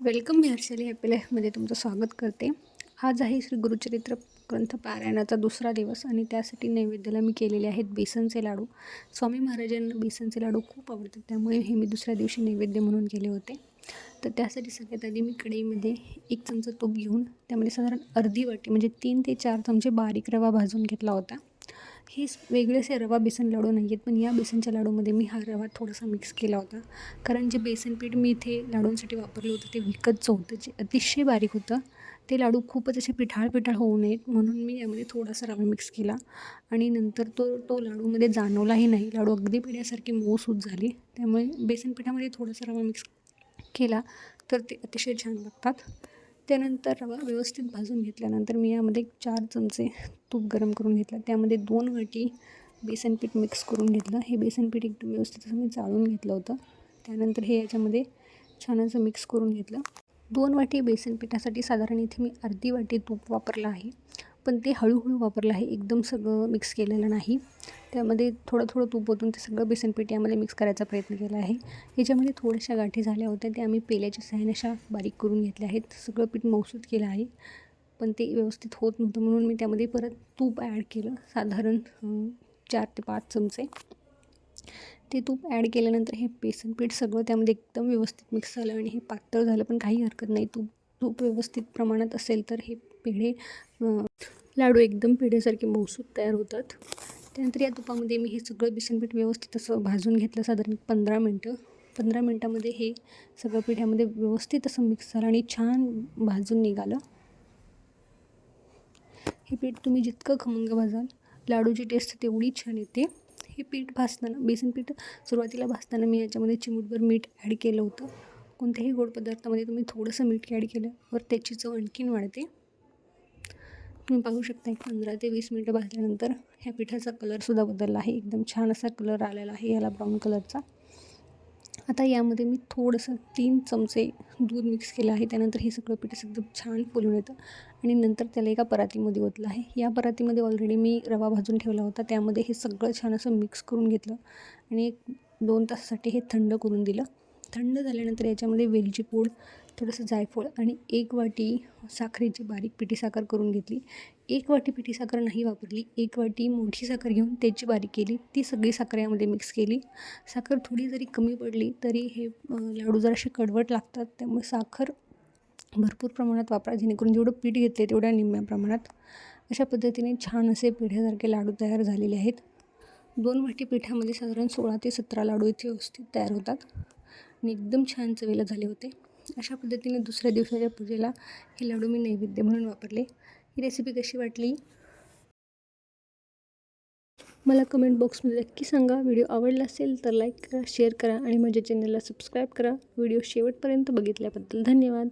Welcome मी हर्षली happy लाईफमध्ये तुमचं स्वागत करते. आज आहे श्री गुरुचरित्र ग्रंथ पारायणाचा दुसरा दिवस आणि त्यासाठी नैवेद्याला मी केलेले आहेत बेसनचे लाडू. स्वामी महाराजांना बेसनचे लाडू खूप आवडतात त्यामुळे हे मी दुसऱ्या दिवशी नैवेद्य म्हणून केले होते. तर त्यासाठी सगळ्यात आधी मी कढईमध्ये एक चमचा तूप घेऊन त्यामध्ये साधारण अर्धी वाटी म्हणजे तीन ते चार चमचे बारीक रवा भाजून घेतला होता. हे वेगळे असे रवा बेसन लाडू नाही आहेत पण या बेसनच्या लाडूमध्ये मी हा रवा थोडासा मिक्स केला होता. कारण जे बेसन पीठ मी इथे लाडूंसाठी वापरलं होतं ते विकतचं होतं. जे अतिशय बारीक होतं ते लाडू खूपच असे पिठाळ पिठाळ होऊ नयेत म्हणून मी यामध्ये थोडासा रवा मिक्स केला. आणि नंतर तो तो लाडूमध्ये जाणवलाही नाही. लाडू अगदी पिढ्यासारखी मऊसूत झाली. त्यामुळे बेसन पिठामध्ये थोडासा रवा मिक्स केला तर ते अतिशय छान लागतात. त्यानंतर रवा व्यवस्थित भाजून घेतल्यानंतर मी यामध्ये चार चमचे तूप गरम करून घेतलं. त्यामध्ये दोन वाटी बेसन पीठ मिक्स करून घेतलं. हे बेसन पीठ एकदम व्यवस्थित असं मी चाळून घेतलं होतं. त्यानंतर हे याच्यामध्ये छान असं मिक्स करून घेतलं. दोन वाटी बेसन पिठासाठी साधारण इथे मी अर्धी वाटी तूप वापरलं आहे. पण ते हळूहळू वापरलं आहे. एकदम सगळं मिक्स केलेलं नाही. त्यामध्ये थोडं थोडं तूप ओतून ते सगळं बेसनपीठ यामध्ये मिक्स करायचा प्रयत्न केला आहे. याच्यामध्ये थोड्याशा गाठी झाल्या होत्या. त्या आम्ही पेल्याच्या सहाय्याने अशा बारीक करून घेतल्या आहेत. सगळं पीठ मौसूद केलं आहे. पण ते व्यवस्थित होत नव्हतं. म्हणून मी त्यामध्ये परत तूप ॲड केलं. साधारण चार ते पाच चमचे. ते तूप ॲड केल्यानंतर हे बेसन पीठ सगळं त्यामध्ये एकदम व्यवस्थित मिक्स झालं आणि हे पातळ झालं. पण काही हरकत नाही. तूप तूप व्यवस्थित प्रमाणात असेल तर हे पेढे लाडू एकदम पिढ्यासारखे मौसूद तयार होतात. त्यानंतर या तुपामध्ये मी हे सगळं बेसनपीठ व्यवस्थित असं भाजून घेतलं साधारण पंधरा मिनटं. पंधरा मिनटामध्ये हे सगळं पिठ्यामध्ये व्यवस्थित असं मिक्स झालं आणि छान भाजून निघालं. हे पीठ तुम्ही जितकं खमंग भाजाल लाडूची टेस्ट तेवढी छान येते. हे पीठ भाजताना बेसन पीठ सुरुवातीला भाजताना मी याच्यामध्ये चिमूटभर मीठ ॲड केलं होतं. कोणत्याही गोड पदार्थामध्ये तुम्ही थोडंसं मीठ ॲड केलं वर त्याची चव आणखीन वाढते. तुम्ही पाहू शकता एक पंधरा ते वीस मिनटं भाजल्यानंतर ह्या पिठाचा कलरसुद्धा बदलला आहे. एकदम छान असा कलर आलेला आहे याला ब्राऊन कलरचा आता यामध्ये मी थोडंसं तीन चमचे दूध मिक्स केलं आहे. त्यानंतर हे सगळं पीठ एकदम छान फुलून येतं. आणि नंतर त्याला एका परातीमध्ये ओतलं आहे. या परातीमध्ये ऑलरेडी मी रवा भाजून ठेवला होता. त्यामध्ये हे सगळं छान असं मिक्स करून घेतलं. आणि एक दोन तासासाठी हे थंड करून दिलं. थंड झाल्यानंतर याच्यामध्ये वेलची पूड थोडंसं जायफळ आणि एक वाटी साखरेची बारीक पिठी साखर करून घेतली. एक वाटी पिठी साखर नाही वापरली एक वाटी मोठी साखर घेऊन त्याची बारीक केली. ती सगळी साखर यामध्ये मिक्स केली. साखर थोडी जरी कमी पडली तरी हे लाडू जरासे कडवट लागतात. त्यामुळे साखर भरपूर प्रमाणात वापरा जेणेकरून जेवढं पीठ घेतले तेवढ्या निम्म्या प्रमाणात. अशा पद्धतीने छान असे पिढ्यासारखे लाडू तयार झालेले आहेत. दोन वाटी पिठामध्ये साधारण सोळा ते सतरा लाडू इथे व्यवस्थित तयार होतात आणि एकदम छान चवेला झाले होते. अशा पद्धतीने दुसऱ्या दिवसाच्या पूजेला हे लाडू मी नैवेद्य म्हणून वापरले. ही रेसिपी कशी वाटली? मला कमेंट बॉक्समध्ये नक्की सांगा. व्हिडिओ आवडला असेल तर लाईक करा शेअर करा आणि माझ्या चॅनलला सबस्क्राईब करा. व्हिडिओ शेवटपर्यंत बघितल्याबद्दल धन्यवाद.